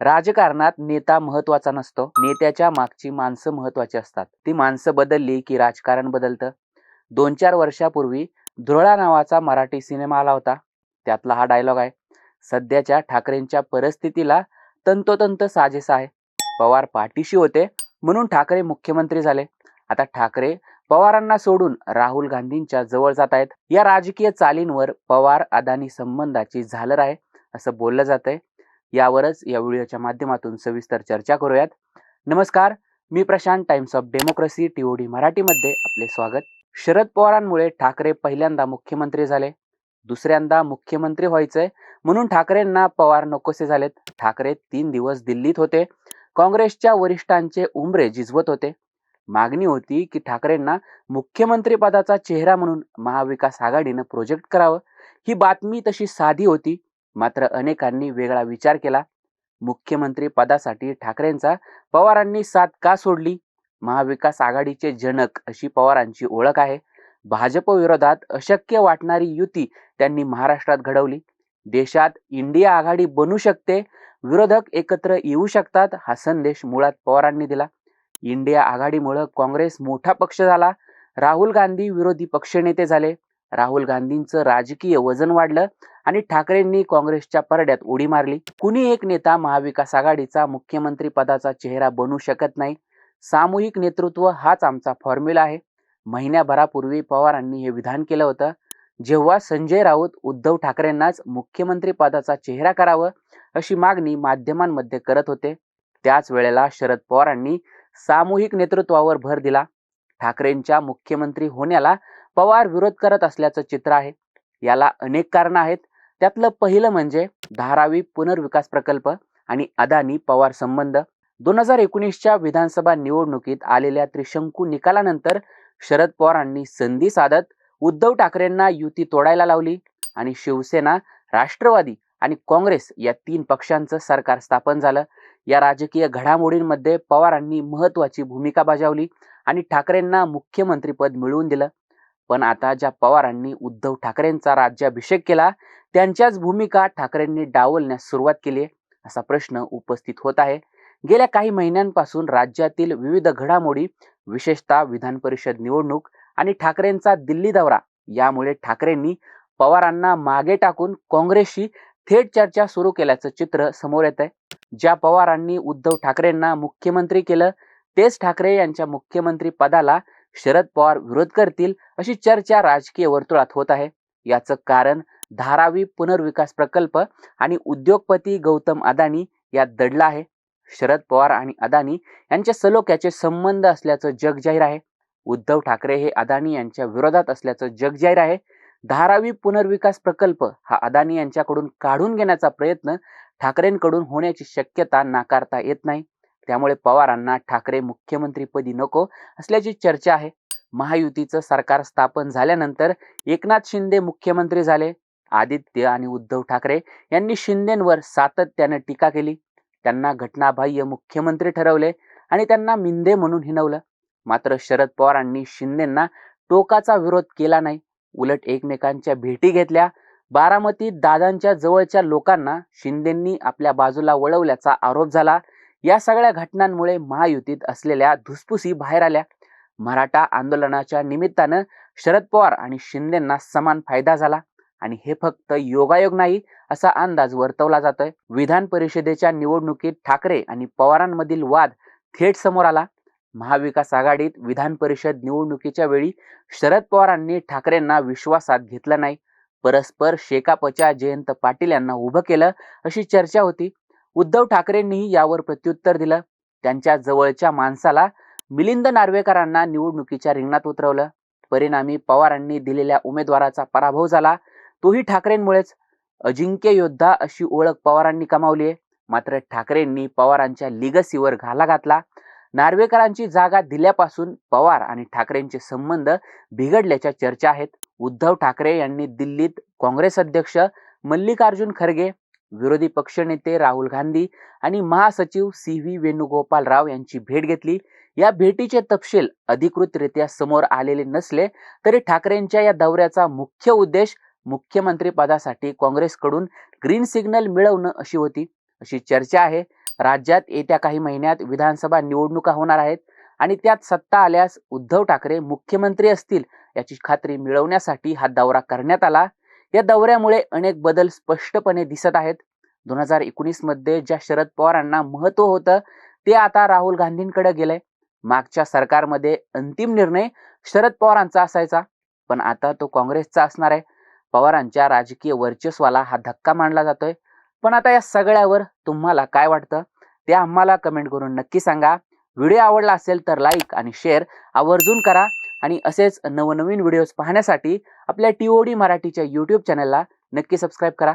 राजकारणात नेता महत्त्वाचा नसतो. नेत्याच्या मागची माणसं महत्वाची असतात. ती माणसं बदलली की राजकारण बदलतं. दोन चार वर्षापूर्वी धुरळा नावाचा मराठी सिनेमा आला होता. त्यातला हा डायलॉग आहे. सध्याच्या ठाकरेंच्या परिस्थितीला तंतोतंत साजेसा आहे. पवार पाठीशी होते म्हणून ठाकरे मुख्यमंत्री झाले. आता ठाकरे पवारांना सोडून राहुल गांधींच्या जवळ जात आहेत. या राजकीय चालींवर पवार अदानी संबंधाची झालर आहे असं बोललं जात आहे यावरच या व्हिडिओच्या माध्यमातून सविस्तर चर्चा करूयात. नमस्कार मी Prashant Times of Democracy TOD मराठीमध्ये आपले स्वागत. शरद पवारांमुळे ठाकरे पहिल्यांदा मुख्यमंत्री झाले दुसऱ्यांदा मुख्यमंत्री व्हायचंय म्हणून ठाकरेंना पवार नकोसे झालेत. ठाकरे तीन दिवस दिल्लीत होते काँग्रेसच्या वरिष्ठांचे उमरे झिजवत होते. मागणी होती की ठाकरेंना मुख्यमंत्री पदाचा चेहरा म्हणून महाविकास आघाडीनं प्रोजेक्ट करावं. ही बातमी तशी साधी होती मात्र अनेकांनी वेगळा विचार केला. मुख्यमंत्री पदासाठी ठाकरेंचा पवारांनी साथ का सोडली? महाविकास आघाडीचे जनक अशी पवारांची ओळख आहे. भाजप विरोधात अशक्य वाटणारी युती त्यांनी महाराष्ट्रात घडवली. देशात इंडिया आघाडी बनू शकते विरोधक एकत्र येऊ शकतात हा संदेश मुळात पवारांनी दिला. इंडिया आघाडीमुळं काँग्रेस मोठा पक्ष झाला. राहुल गांधी विरोधी पक्षनेते झाले. राहुल गांधींचं राजकीय वजन वाढलं आणि ठाकरेंनी काँग्रेसच्या परड्यात उडी मारली. कुणी एक नेता महाविकास आघाडीचा मुख्यमंत्री पदाचा चेहरा बनू शकत नाही? सामूहिक नेतृत्व हाच आमचा फॉर्म्युला आहे. महिन्याभरापूर्वी पवारांनी हे विधान केलं होतं. जेव्हा संजय राऊत उद्धव ठाकरेंनाच मुख्यमंत्री पदाचा चेहरा करावं अशी मागणी माध्यमांमध्ये करत होते त्याच वेळेला शरद पवारांनी सामूहिक नेतृत्वावर भर दिला. ठाकरेंच्या मुख्यमंत्री होण्याला पवार विरोध करत असल्याचं चित्र आहे. याला अनेक कारणं आहेत. त्यातलं पहिलं म्हणजे धारावी पुनर्विकास प्रकल्प आणि अदानी पवार संबंध. दोन हजार एकोणीसच्या विधानसभा निवडणुकीत आलेल्या त्रिशंकू निकालानंतर शरद पवारांनी संधी साधत उद्धव ठाकरेंना युती तोडायला लावली आणि शिवसेना राष्ट्रवादी आणि काँग्रेस या तीन पक्षांचं सरकार स्थापन झालं. या राजकीय घडामोडींमध्ये पवारांनी महत्वाची भूमिका बजावली आणि ठाकरेंना मुख्यमंत्रीपद मिळवून दिलं. पण आता ज्या पवारांनी उद्धव ठाकरेंचा राज्याभिषेक केला त्यांच्याच भूमिका ठाकरेंनी डावलण्यास सुरुवात केली असा प्रश्न उपस्थित होत आहे. गेल्या काही महिन्यांपासून राज्यातील विविध घडामोडी विशेषतः विधान परिषद निवडणूक आणि ठाकरेंचा दिल्ली दौरा यामुळे ठाकरेंनी पवारांना मागे टाकून काँग्रेसशी थेट चर्चा सुरू केल्याचं चित्र समोर येत आहे. ज्या पवारांनी उद्धव ठाकरेंना मुख्यमंत्री केलं तेच ठाकरे यांच्या मुख्यमंत्री पदाला शरद पवार विरोध करतील अशी चर्चा राजकीय वर्तुळात होत आहे. याचं कारण धारावी पुनर्विकास प्रकल्प आणि उद्योगपती गौतम अदानी यात दडला आहे. शरद पवार आणि अदानी यांच्या सलोख्याचे संबंध असल्याचं जग जाहीर आहे. उद्धव ठाकरे हे अदानी यांच्या विरोधात असल्याचं जग जाहीर आहे. धारावी पुनर्विकास प्रकल्प हा अदानी यांच्याकडून काढून घेण्याचा प्रयत्न ठाकरेंकडून होण्याची शक्यता नाकारता येत नाही. त्यामुळे पवारांना ठाकरे मुख्यमंत्रीपदी नको असल्याची चर्चा आहे. महायुतीचं सरकार स्थापन झाल्यानंतर एकनाथ शिंदे मुख्यमंत्री झाले. आदित्य आणि उद्धव ठाकरे यांनी शिंदेंवर सातत्यानं टीका केली. त्यांना घटनाबाह्य मुख्यमंत्री ठरवले आणि त्यांना मिंदे म्हणून हिनवलं मात्र शरद पवारांनी शिंदेंना टोकाचा विरोध केला नाही. उलट एकमेकांच्या भेटी घेतल्या. बारामतीत दादांच्या जवळच्या लोकांना शिंदेंनी आपल्या बाजूला वळवल्याचा आरोप झाला. या सगळ्या घटनांमुळे महायुतीत असलेल्या धुसफुसी बाहेर आल्या. मराठा आंदोलनाच्या निमित्तानं शरद पवार आणि शिंदेंना समान फायदा झाला. आणि हे फक्त योगायोग नाही असा अंदाज वर्तवला जातोय. विधान परिषदेच्या निवडणुकीत ठाकरे आणि पवारांमधील वाद थेट समोर आला. महाविकास आघाडीत विधान परिषद निवडणुकीच्या वेळी शरद पवारांनी ठाकरेंना विश्वासात घेतलं नाही. परस्पर शेकापच्या जयंत पाटील यांना उभं केलं अशी चर्चा होती. उद्धव ठाकरेंनीही यावर प्रत्युत्तर दिलं. त्यांच्या जवळच्या माणसाला मिलिंद नार्वेकरांना निवडणुकीच्या रिंगणात उतरवलं. परिणामी पवारांनी दिलेल्या उमेदवाराचा पराभव झाला. तोही ठाकरेंमुळेच. अजिंक्य योद्धा अशी ओळख पवारांनी कमावली आहे मात्र ठाकरेंनी पवारांच्या लिगसीवर घाला घातला. नार्वेकरांची जागा दिल्यापासून पवार आणि ठाकरेंचे संबंध बिघडल्याच्या चर्चा आहेत. उद्धव ठाकरे यांनी दिल्लीत काँग्रेस अध्यक्ष मल्लिकार्जुन खरगे विरोधी पक्षनेते राहुल गांधी आणि महासचिव सी व्ही वेणुगोपाल राव यांची भेट घेतली. या भेटीचे तपशील अधिकृतरित्या समोर आलेले नसले तरी ठाकरेंच्या या दौऱ्याचा मुख्य उद्देश मुख्यमंत्री पदासाठी काँग्रेसकडून ग्रीन सिग्नल मिळवणं अशी होती. अशी चर्चा आहे. राज्यात येत्या काही महिन्यात विधानसभा निवडणुका होणार आहेत आणि त्यात सत्ता आल्यास उद्धव ठाकरे मुख्यमंत्री असतील याची खात्री मिळवण्यासाठी हा दौरा करण्यात आला. या दौऱ्यामुळे अनेक बदल स्पष्टपणे दिसत आहेत. दोन हजार एकोणीसमध्ये ज्या शरद पवारांना महत्त्व होतं ते आता राहुल गांधींकडे गेलंय मागच्या सरकारमध्ये अंतिम निर्णय शरद पवारांचा असायचा पण आता तो काँग्रेसचा असणार आहे. पवारांच्या राजकीय वर्चस्वाला हा धक्का मानला जातोय. पण आता या सगळ्यावर तुम्हाला काय वाटतं? ते आम्हाला कमेंट करून नक्की सांगा. व्हिडिओ आवडला असेल तर लाईक आणि शेअर आवर्जून करा आणि असेच नवनवीन व्हिडिओज पाहण्यासाठी आपल्या टी ओ डी मराठीच्या यूट्यूब चॅनलला नक्की सबस्क्राईब करा.